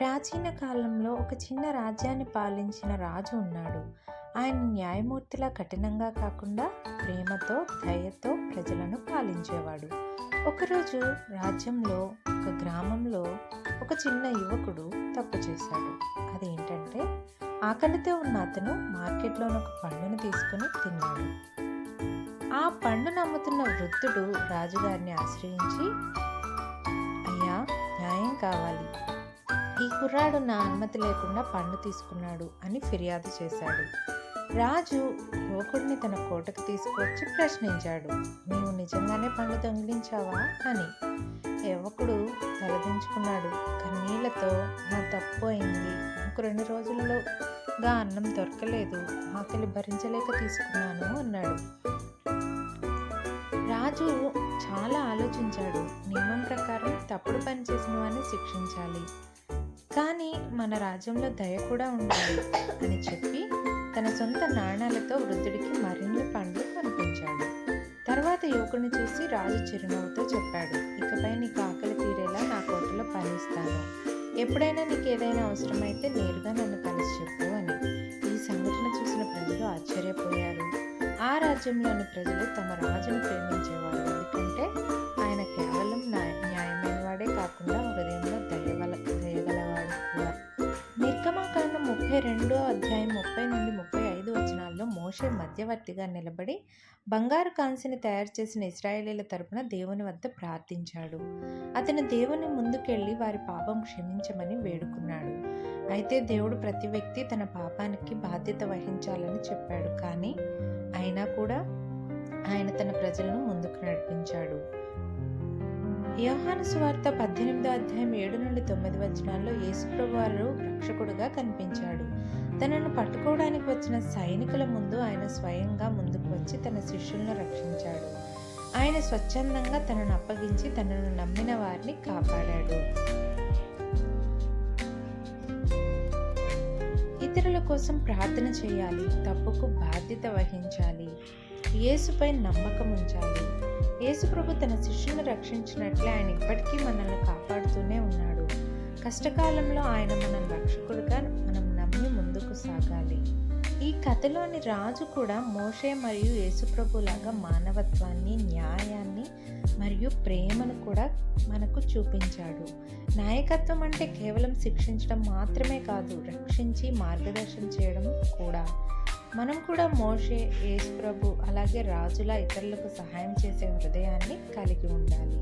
ప్రాచీన కాలంలో ఒక చిన్న రాజ్యాన్ని పాలించిన రాజు ఉన్నాడు. ఆయన న్యాయమూర్తిలా కఠినంగా కాకుండా ప్రేమతో దయతో ప్రజలను పాలించేవాడు. ఒకరోజు రాజ్యంలో ఒక గ్రామంలో ఒక చిన్న యువకుడు తప్పు చేశాడు. అదేంటంటే ఆకలితో ఉన్న అతను మార్కెట్లోని ఒక పండును తీసుకుని తిన్నాడు. ఆ పండును అమ్ముతున్న వృద్ధుడు రాజుగారిని ఆశ్రయించి అయ్యా న్యాయం కావాలి. ఈ కుర్రాడు నా అనుమతి లేకుండా పండు తీసుకున్నాడు అని ఫిర్యాదు చేశాడు. రాజు యువకుడిని తన కోటకు తీసుకొచ్చి ప్రశ్నించాడు. నీవు నిజంగానే పండు దొంగిలించావా? అని. యువకుడు తలదించుకున్నాడు. కన్నీళ్ళతో నా తప్పు అయింది. నాకు రెండు రోజుల్లోగా అన్నం దొరకలేదు. ఆకలి భరించలేక తీసుకున్నాను అన్నాడు. రాజు చాలా ఆలోచించాడు. నియమం ప్రకారం తప్పుడు పని చేసిన వాడిని శిక్షించాలి. కానీ మన రాజ్యంలో దయ కూడా ఉండాలి అని చెప్పి తన సొంత నాణాలతో వృద్ధుడికి మరిన్ని పండ్లు కనిపించాడు. తర్వాత యువకుడిని చూసి రాజు చిరునవ్వుతో చెప్పాడు ఇకపై నీకు ఆకలి తీరేలా నా కోటలో పనిస్తాను. ఎప్పుడైనా నీకు ఏదైనా అవసరమైతే నేరుగా నన్ను కలిసి చెప్పు అని. ఈ సంఘటన చూసిన ప్రజలు ఆశ్చర్యపోయారు. ఆ రాజ్యంలోని ప్రజలు తమ నిర్గమాకాండం ముప్పై రెండో అధ్యాయం ముప్పై నుండి ముప్పై ఐదు వచనాల్లో మోషే మధ్యవర్తిగా నిలబడి బంగారు కాంసిని తయారు చేసిన ఇస్రాయేలీల తరపున దేవుని వద్ద ప్రార్థించాడు. అతను దేవుని ముందుకెళ్ళి వారి పాపం క్షమించమని వేడుకున్నాడు. అయితే దేవుడు ప్రతి వ్యక్తి తన పాపానికి బాధ్యత వహించాలని చెప్పాడు. కానీ అయినా కూడా ఆయన తన ప్రజలను ముందుకు నడిపించాడు. యోహాను సువార్త పద్దెనిమిదో అధ్యాయం ఏడు నుండి తొమ్మిది వచనాల్లో యేసుప్రభు వారు రక్షకుడుగా కనిపించాడు. తనను పట్టుకోవడానికి వచ్చిన సైనికుల ముందు ఆయన స్వయంగా ముందుకు వచ్చి తన శిష్యులను రక్షించాడు. ఆయన స్వచ్ఛందంగా తనను అప్పగించి తనను నమ్మిన వారిని కాపాడాడు. ఇతరుల కోసం ప్రార్థన చేయాలి తప్పుకు బాధ్యత వహించాలి యేసుపై నమ్మకం ఉంచాలి యేసుప్రభు తన శిష్యులను రక్షించినట్లే ఆయన ఇప్పటికీ మనల్ని కాపాడుతూనే ఉన్నాడు. కష్టకాలంలో ఆయన మనం రక్షకుడుగా మనం నమ్మి ముందుకు సాగాలి. ఈ కథలోని రాజు కూడా మోషే మరియు యేసుప్రభులాగా మానవత్వాన్ని న్యాయాన్ని మరియు ప్రేమను కూడా మనకు చూపించాడు. నాయకత్వం అంటే కేవలం శిక్షించడం మాత్రమే కాదు రక్షించి మార్గదర్శనం చేయడం కూడా. మనం కూడా మోషే యేసుప్రభు అలాగే రాజులా ఇతరులకు సహాయం చేసే హృదయాన్ని కలిగి ఉండాలి.